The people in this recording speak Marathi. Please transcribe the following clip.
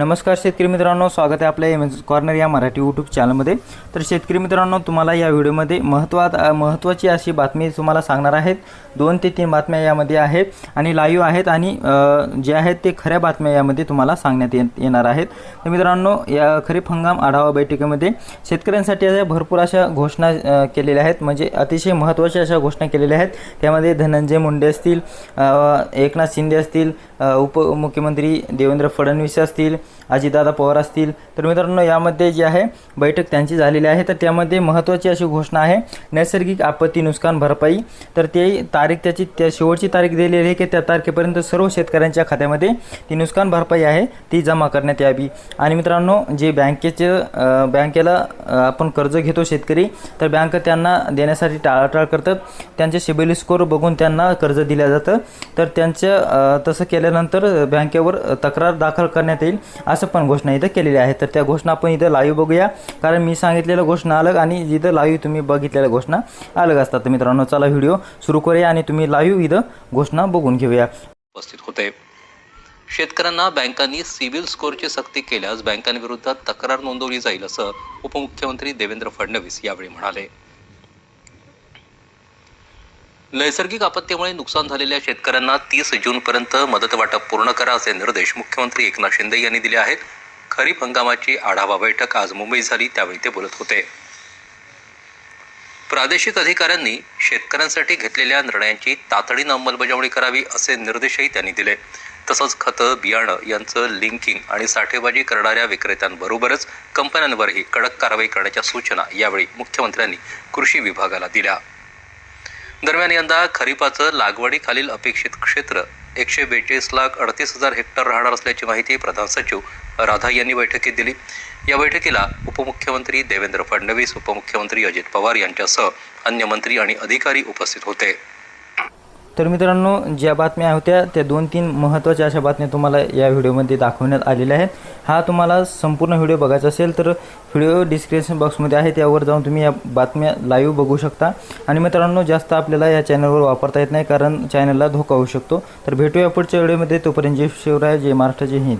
नमस्कार शेतकरी मित्रांनो स्वागत आहे आपल्या एम एस कॉर्नर या मराठी यूट्यूब चॅनलमध्ये तर शेतकरी मित्रांनो तुम्हाला या व्हिडिओमध्ये महत्त्वात महत्त्वाची अशी बातमी तुम्हाला सांगणार आहेत. दोन ते तीन बातम्या यामध्ये आहेत आणि लाईव्ह आहेत आणि जे आहेत ते खऱ्या बातम्या यामध्ये तुम्हाला सांगण्यात येत येणार आहेत. तर मित्रांनो या खरीप हंगाम आढावा बैठकीमध्ये शेतकऱ्यांसाठी अशा भरपूर अशा घोषणा केलेल्या आहेत. म्हणजे अतिशय महत्त्वाच्या अशा घोषणा केलेल्या आहेत. त्यामध्ये धनंजय मुंडे असतील एकनाथ शिंदे असतील उपमुख्यमंत्री देवेंद्र फडणवीस असतील अजितदादा पवार असतील. तर मित्रांनो यामध्ये जी आहे बैठक त्यांची झालेली आहे. तर त्यामध्ये महत्त्वाची अशी घोषणा आहे नैसर्गिक आपत्ती नुकसान भरपाई. तर ते तारीख त्याची त्या शेवटची तारीख दिलेली आहे की त्या तारखेपर्यंत सर्व शेतकऱ्यांच्या खात्यामध्ये ती नुकसान भरपाई आहे ती जमा करण्यात यावी. आणि मित्रांनो जे बँकेचे बँकेला आपण कर्ज घेतो शेतकरी तर बँक त्यांना देण्यासाठी टाळाटाळ करतात. त्यांचे सिबिल स्कोअर बघून त्यांना कर्ज दिलं जातं. तर त्यांचं तसं केल्यानंतर बँकेवर तक्रार दाखल करण्यात येईल. असं पण घोषणा इथं केलेली आहे. तर त्या घोषणा आपण इथं लाईव्ह बघूया. कारण मी सांगितलेल्या घोषणा अलग आणि इथं लाईव्ह तुम्ही बघितलेल्या घोषणा अलग असतात. तर मित्रांनो चला व्हिडिओ सुरू करूया आणि तुम्ही लाईव्ह इथं घोषणा बघून घेऊया. उपस्थित होते. शेतकऱ्यांना बँकांनी सिबिल स्कोअरची सक्ती केल्यास बँकांविरोधात तक्रार नोंदवली जाईल असं उपमुख्यमंत्री देवेंद्र फडणवीस यावेळी म्हणाले. नैसर्गिक आपत्तीमुळे नुकसान झालेल्या शेतकऱ्यांना तीस जूनपर्यंत मदत वाटप पूर्ण करा असे निर्देश मुख्यमंत्री एकनाथ शिंदे यांनी दिले आहेत. खरीप हंगामाची आढावा बैठक आज मुंबईत झाली त्यावेळी ते बोलत होते. प्रादेशिक अधिकाऱ्यांनी शेतकऱ्यांसाठी घेतलेल्या निर्णयांची तातडीनं अंमलबजावणी करावी असे निर्देशही त्यांनी दिले. तसंच खतं बियाणं यांचं लिंकिंग आणि साठेबाजी करणाऱ्या विक्रेत्यांबरोबरच कंपन्यांवरही कडक कारवाई करण्याच्या सूचना यावेळी मुख्यमंत्र्यांनी कृषी विभागाला दिल्या. दरम्यान यंदा खरीपाचं लागवडीखालील अपेक्षित क्षेत्र एकशे बेचाळीस लाख अडतीस हजार हेक्टर राहणार असल्याची माहिती प्रधान सचिव राधा यांनी बैठकीत दिली. या बैठकीला उपमुख्यमंत्री देवेंद्र फडणवीस उपमुख्यमंत्री अजित पवार यांच्यासह अन्य मंत्री आणि अधिकारी उपस्थित होते. तर मित्रांनो ज्या बातम्या होत्या त्या दोन तीन महत्त्वाच्या अशा बातम्या तुम्हाला या व्हिडिओमध्ये दाखवण्यात आलेल्या आहेत. हा तुम्हाला संपूर्ण व्हिडिओ बघायचा असेल तर व्हिडिओ डिस्क्रिप्शन बॉक्समध्ये आहे त्यावर जाऊन तुम्ही या बातम्या लाईव्ह बघू शकता. आणि मित्रांनो जास्त आपल्याला या चॅनलवर वापरता येत नाही कारण चॅनलला धोका होऊ शकतो. तर भेटूया पुढच्या व्हिडिओमध्ये. तोपर्यंत जय शिवराय जय महाराष्ट्र जय हिंद.